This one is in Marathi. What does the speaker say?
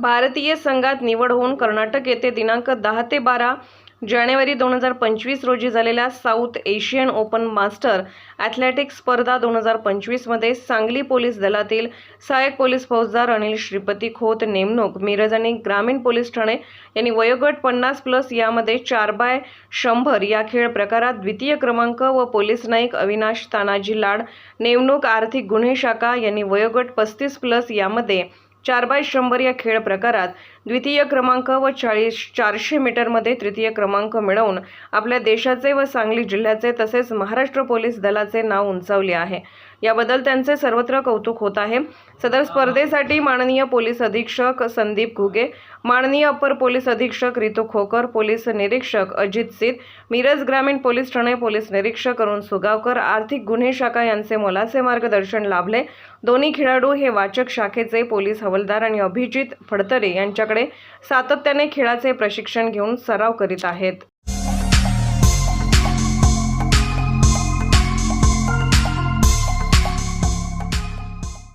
भारतीय संघात निवड होऊन कर्नाटक येथे दिनांक दहा ते बारा जानेवारी दोन हजार पंचवीस रोजी झालेल्या south Asian open master athletics स्पर्धा दोन हजार पंचवीसमध्ये सांगली पोलीस दलातील सहाय्यक पोलीस फौजदार अनिल श्रीपती खोत नेमणूक मिरज आणि ग्रामीण पोलीस ठाणे यांनी वयोगट पन्नास प्लस यामध्ये चार बाय शंभर या खेळ प्रकारात द्वितीय क्रमांक व पोलीस नाईक अविनाश तानाजी लाड नेमणूक आर्थिक गुन्हे शाखा यांनी वयोगट पस्तीस प्लस यामध्ये चार बाय शंभर या खेळ प्रकारात द्वितीय क्रमांक व चाळीस चारशे मीटरमध्ये तृतीय क्रमांक मिळवून आपल्या देशाचे व सांगली जिल्ह्याचे तसेच महाराष्ट्र पोलीस दलाचे नाव उंचावले आहे. याबद्दल त्यांचे सर्वत्र कौतुक होत आहे. सदर स्पर्धेसाठी माननीय पोलीस अधीक्षक संदीप घुगे माननीय अप्पर पोलीस अधीक्षक रितू खोकर पोलीस निरीक्षक अजित सीत मिरज ग्रामीण पोलीस ठाणे पोलीस निरीक्षक अरुण सुगावकर आर्थिक गुन्हे शाखा यांचे मोलाचे मार्गदर्शन लाभले. दोन्ही खेळाडू हे वाचक शाखेचे पोलीस हवालदार आणि अभिजित फडतरे यांच्याकडे सातत्याने खेळाचे प्रशिक्षण घेऊन सराव करीत आहेत.